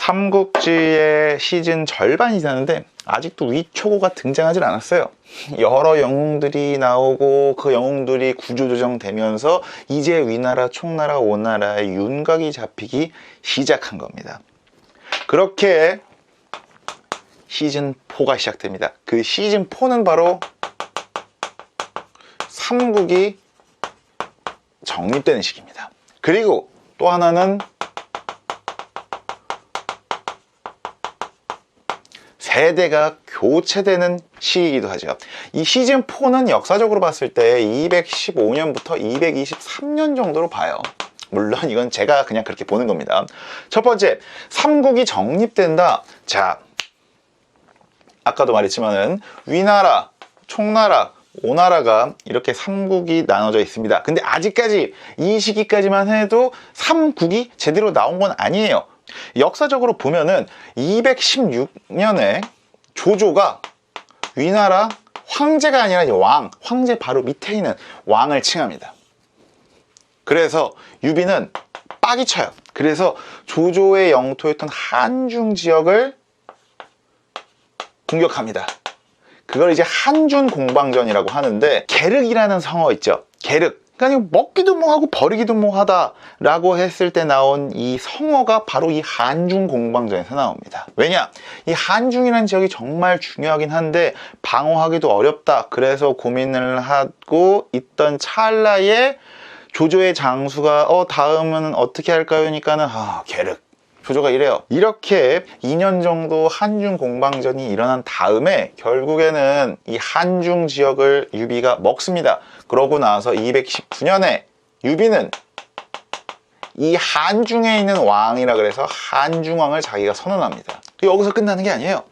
삼국지의 시즌 절반이 지났는데 아직도 위초고가 등장하지 않았어요. 여러 영웅들이 나오고 그 영웅들이 구조조정되면서 이제 위나라, 총나라, 오나라의 윤곽이 잡히기 시작한 겁니다. 그렇게 시즌 4가 시작됩니다. 그 시즌 4는 바로 삼국이 정립되는 시기입니다. 그리고 또 하나는 세대가 교체되는 시기이기도 하죠. 이 시즌 4는 역사적으로 봤을 때 215년부터 223년 정도로 봐요. 물론 이건 제가 그냥 그렇게 보는 겁니다. 첫 번째, 삼국이 정립된다. 자, 아까도 말했지만은 위나라, 총나라, 오나라가 이렇게 삼국이 나눠져 있습니다. 근데 아직까지 이 시기까지만 해도 삼국이 제대로 나온 건 아니에요. 역사적으로 보면은 216년에 조조가 위나라 황제가 아니라 왕, 황제 바로 밑에 있는 왕을 칭합니다. 그래서 유비는 빡이 쳐요. 그래서 조조의 영토였던 한중 지역을 공격합니다. 그걸 이제 한준 공방전이라고 하는데 계륵이라는 성어 있죠. 계륵. 그러니까 먹기도 뭐하고 버리기도 뭐하다라고 했을 때 나온 이 성어가 바로 이 한중 공방전에서 나옵니다. 왜냐? 이 한중이라는 지역이 정말 중요하긴 한데 방어하기도 어렵다. 그래서 고민을 하고 있던 찰나에 조조의 장수가 어 다음은 어떻게 할까요? 하니까는 아 계륵 조조가 이래요. 이렇게 2년 정도 한중 공방전이 일어난 다음에 결국에는 이 한중 지역을 유비가 먹습니다. 그러고 나서 219년에 유비는 이 한중에 있는 왕이라 그래서 한중왕을 자기가 선언합니다. 여기서 끝나는 게 아니에요.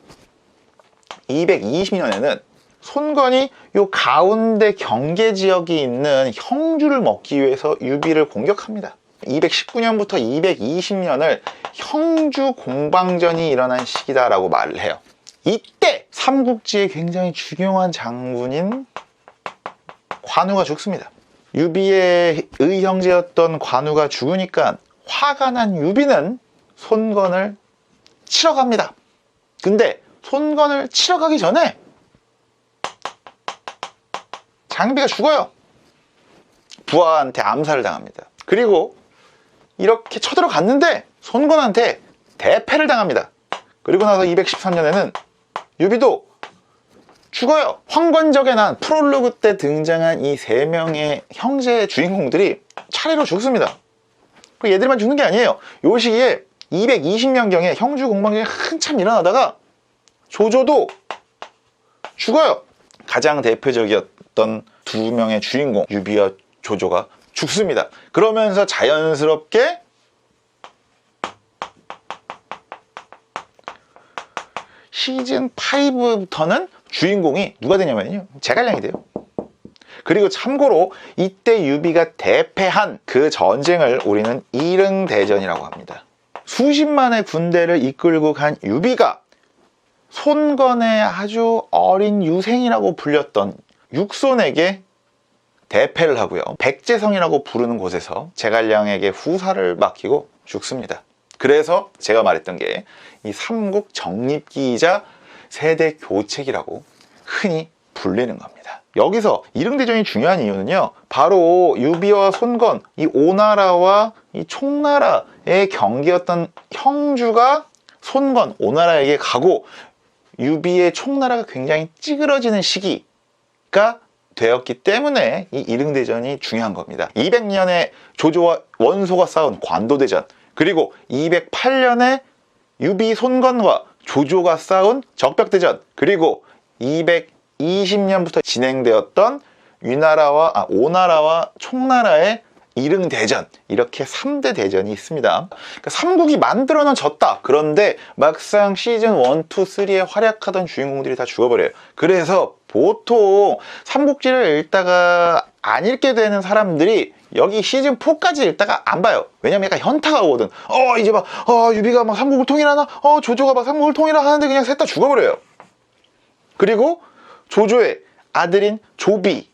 220년에는 손건이 요 가운데 경계 지역이 있는 형주를 먹기 위해서 유비를 공격합니다. 219년부터 220년을 형주 공방전이 일어난 시기다라고 말을 해요. 이때 삼국지의 굉장히 중요한 장군인 관우가 죽습니다. 유비의 의형제였던 관우가 죽으니까 화가 난 유비는 손건을 치러 갑니다. 근데 손건을 치러 가기 전에 장비가 죽어요. 부하한테 암살을 당합니다. 그리고 이렇게 쳐들어갔는데 손건한테 대패를 당합니다. 그리고 나서 213년에는 유비도 죽어요. 황건적에 난 프롤로그 때 등장한 이 세 명의 형제 주인공들이 차례로 죽습니다. 그 얘들만 죽는 게 아니에요. 요 시기에 220년경에 형주 공방전이 한참 일어나다가 조조도 죽어요. 가장 대표적이었던 두 명의 주인공 유비와 조조가 죽습니다. 그러면서 자연스럽게 시즌 5부터는 주인공이 누가 되냐면요. 제갈량이 돼요. 그리고 참고로 이때 유비가 대패한 그 전쟁을 우리는 이릉대전이라고 합니다. 수십만의 군대를 이끌고 간 유비가 손건의 아주 어린 유생이라고 불렸던 육손에게 대패를 하고요. 백제성이라고 부르는 곳에서 제갈량에게 후사를 맡기고 죽습니다. 그래서 제가 말했던 게 이 삼국 정립기이자 세대 교체기라고 흔히 불리는 겁니다. 여기서 이릉대전이 중요한 이유는요. 바로 유비와 손건, 이 오나라와 이 총나라의 경기였던 형주가 손건, 오나라에게 가고 유비의 총나라가 굉장히 찌그러지는 시기가 되었기 때문에 이 이릉대전이 중요한 겁니다. 200년에 조조와 원소가 싸운 관도대전, 그리고 208년에 유비 손건과 조조가 싸운 적벽대전, 그리고 220년부터 진행되었던 위나라와 아, 오나라와 총나라의 이릉 대전 이렇게 3대 대전이 있습니다. 그러니까 삼국이 만들어는 졌다. 그런데 막상 시즌 1, 2, 3에 활약하던 주인공들이 다 죽어버려요. 그래서 보통 삼국지를 읽다가 안 읽게 되는 사람들이 여기 시즌 4까지 읽다가 안 봐요. 왜냐면 약간 현타가 오거든. 어 이제 막 어, 유비가 막 삼국을 통일하나? 어 조조가 막 삼국을 통일하 하는데 그냥 셋 다 죽어버려요. 그리고 조조의 아들인 조비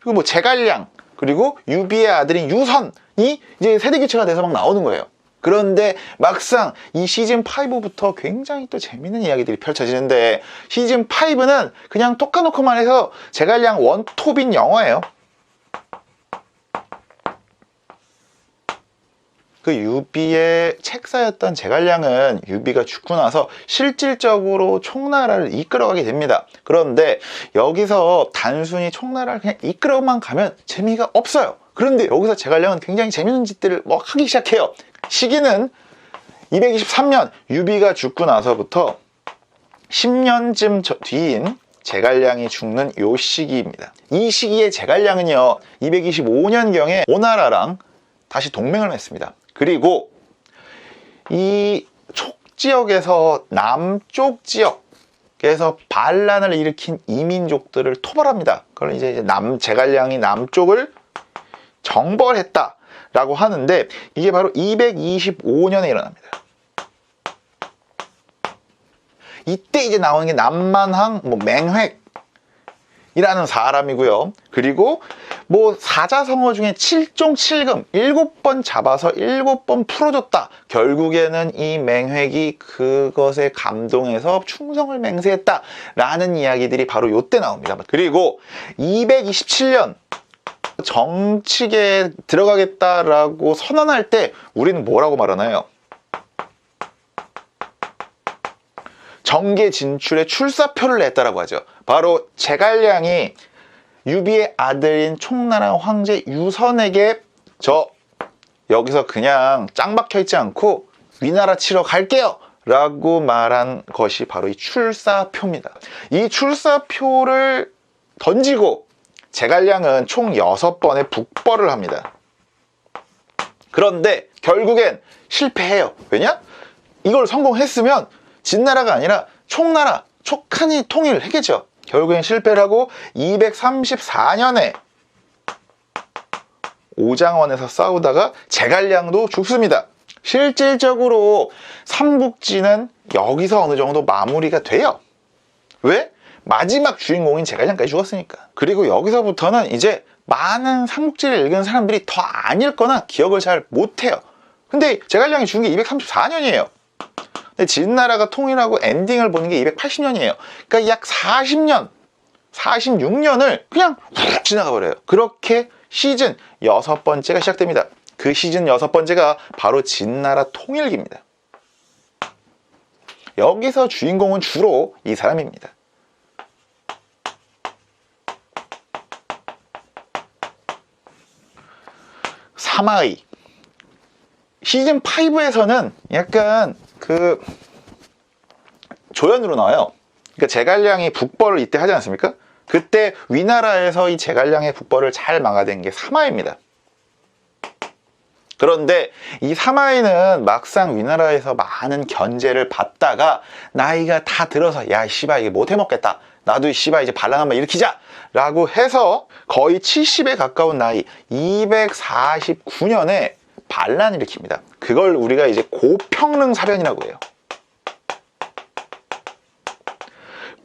그리고 뭐 제갈량 그리고 유비의 아들인 유선이 이제 세대 교체가 돼서 막 나오는 거예요. 그런데 막상 이 시즌 5부터 굉장히 또 재밌는 이야기들이 펼쳐지는데 시즌 5는 그냥 톡까놓고만 해서 제갈량 원톱인 영화예요. 그 유비의 책사였던 제갈량은 유비가 죽고 나서 실질적으로 총나라를 이끌어가게 됩니다. 그런데 여기서 단순히 총나라를 그냥 이끌어만 가면 재미가 없어요. 그런데 여기서 제갈량은 굉장히 재밌는 짓들을 뭐 하기 시작해요. 시기는 223년 유비가 죽고 나서부터 10년쯤 뒤인 제갈량이 죽는 요 시기입니다. 이 시기에 제갈량은요, 225년경에 오나라랑 다시 동맹을 맺습니다. 그리고 이 촉지역에서 남쪽 지역에서 반란을 일으킨 이민족들을 토벌합니다. 그걸 이제 남 제갈량이 남쪽을 정벌했다 라고 하는데 이게 바로 225년에 일어납니다. 이때 이제 나오는 게 남만항 뭐 맹획 이라는 사람이고요. 그리고 뭐 사자성어 중에 7종 7금 7번 잡아서 7번 풀어줬다. 결국에는 이 맹획이 그것에 감동해서 충성을 맹세했다. 라는 이야기들이 바로 요때 나옵니다. 그리고 227년 정치계에 들어가겠다라고 선언할 때 우리는 뭐라고 말하나요? 정계 진출에 출사표를 냈다라고 하죠. 바로 제갈량이 유비의 아들인 총나라 황제 유선에게 저 여기서 그냥 짱 박혀 있지 않고 위나라 치러 갈게요. 라고 말한 것이 바로 이 출사표입니다. 이 출사표를 던지고 제갈량은 총 6번의 북벌을 합니다. 그런데 결국엔 실패해요. 왜냐? 이걸 성공했으면 진나라가 아니라 총나라, 촉한이 통일을 했겠죠. 결국엔 실패를 하고 234년에 오장원에서 싸우다가 제갈량도 죽습니다. 실질적으로 삼국지는 여기서 어느 정도 마무리가 돼요. 왜? 마지막 주인공인 제갈량까지 죽었으니까. 그리고 여기서부터는 이제 많은 삼국지를 읽은 사람들이 더 안 읽거나 기억을 잘 못해요. 근데 제갈량이 죽은 게 234년이에요. 진나라가 통일하고 엔딩을 보는 게 280년이에요. 그러니까 약 40년, 46년을 그냥 훅 지나가 버려요. 그렇게 시즌 여섯 번째가 시작됩니다. 그 시즌 여섯 번째가 바로 진나라 통일기입니다. 여기서 주인공은 주로 이 사람입니다. 사마의 시즌 5에서는 약간 그 조연으로 나와요. 그러니까 제갈량이 북벌을 이때 하지 않습니까? 그때 위나라에서 이 제갈량의 북벌을 잘 막아낸 게 사마입니다. 그런데 이 사마이는 막상 위나라에서 많은 견제를 받다가 나이가 다 들어서 야 씨발 이게 못 해먹겠다. 나도 이 씨발 이제 반란 한번 일으키자 라고 해서 거의 70에 가까운 나이 249년에 반란 일으킵니다. 그걸 우리가 이제 고평릉 사변이라고 해요.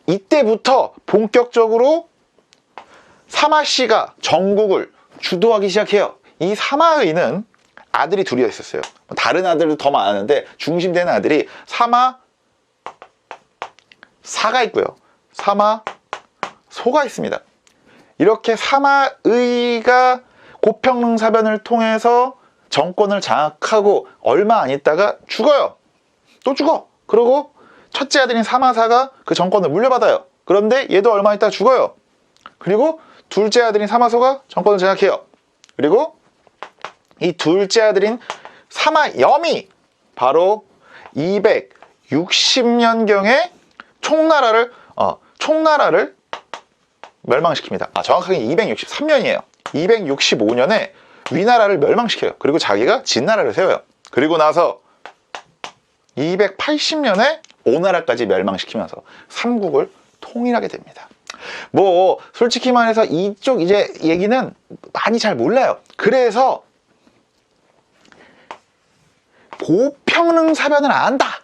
이때부터 본격적으로 사마 씨가 전국을 주도하기 시작해요. 이 사마의는 아들이 둘이 있었어요. 다른 아들도 더 많았는데 중심되는 아들이 사마 사가 있고요. 사마 소가 있습니다. 이렇게 사마의가 고평릉 사변을 통해서 정권을 장악하고 얼마 안 있다가 죽어요. 또 죽어. 그리고 첫째 아들인 사마사가 그 정권을 물려받아요. 그런데 얘도 얼마 있다 죽어요. 그리고 둘째 아들인 사마소가 정권을 장악해요. 그리고 이 둘째 아들인 사마염이 바로 260년경에 총나라를 어, 총나라를 멸망시킵니다. 아, 정확하게 263년이에요. 265년에 위나라를 멸망시켜요. 그리고 자기가 진나라를 세워요. 그리고 나서 280년에 오나라까지 멸망시키면서 삼국을 통일하게 됩니다. 뭐 솔직히 말해서 이쪽 이제 얘기는 많이 잘 몰라요. 그래서 고평릉 사변을 안다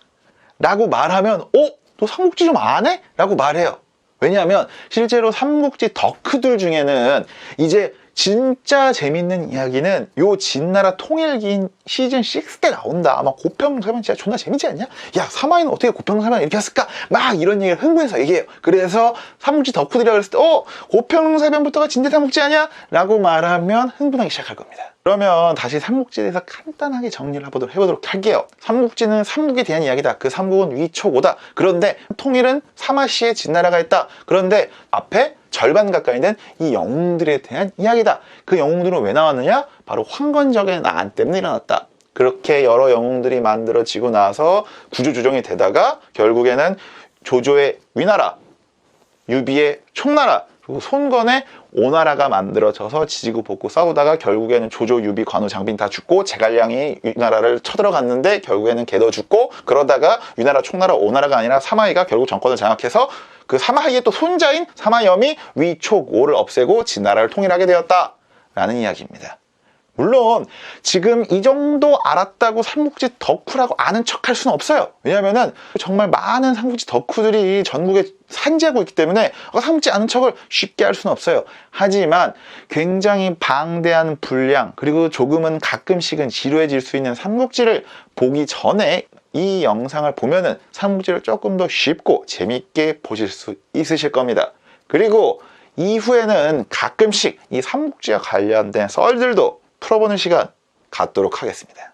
라고 말하면 어? 너 삼국지 좀 안 해? 라고 말해요. 왜냐하면 실제로 삼국지 덕후들 중에는 이제 진짜 재밌는 이야기는 요 진나라 통일기인 시즌 6 때 나온다. 아마 고평사면 진짜 존나 재밌지 않냐? 야, 사마이는 어떻게 고평사면 이렇게 했을까? 막 이런 얘기를 흥분해서 얘기해요. 그래서 삼국지 덕후들이라고 했을 때, 어, 고평 사변부터가 진대 삼국지 아니야? 라고 말하면 흥분하기 시작할 겁니다. 그러면 다시 삼국지에 대해서 간단하게 정리를 해보도록, 해보도록 할게요. 삼국지는 삼국에 대한 이야기다. 그 삼국은 위초고다. 그런데 통일은 사마시에 진나라가 있다. 그런데 앞에 절반 가까이 된이 영웅들에 대한 이야기다. 그 영웅들은 왜 나왔느냐? 바로 황건적의 난 때문에 일어났다. 그렇게 여러 영웅들이 만들어지고 나서 구조조정이 되다가 결국에는 조조의 위나라, 유비의 총나라, 그리고 손건의 오나라가 만들어져서 지지고 볶고 싸우다가 결국에는 조조, 유비, 관우, 장빈 다 죽고 제갈량이 위나라를 쳐들어갔는데 결국에는 걔도 죽고 그러다가 위나라, 총나라, 오나라가 아니라 사마이가 결국 정권을 장악해서 그 사마이의 또 손자인 사마염이 위촉오를 없애고 진나라를 통일하게 되었다라는 이야기입니다. 물론 지금 이 정도 알았다고 삼국지 덕후라고 아는 척할 수는 없어요. 왜냐면은 정말 많은 삼국지 덕후들이 전국에 산지하고 있기 때문에 어, 삼국지 아는 척을 쉽게 할 수는 없어요. 하지만 굉장히 방대한 분량 그리고 조금은 가끔씩은 지루해질 수 있는 삼국지를 보기 전에 이 영상을 보면은 삼국지를 조금 더 쉽고 재밌게 보실 수 있으실 겁니다. 그리고 이후에는 가끔씩 이 삼국지와 관련된 썰들도 풀어보는 시간 갖도록 하겠습니다.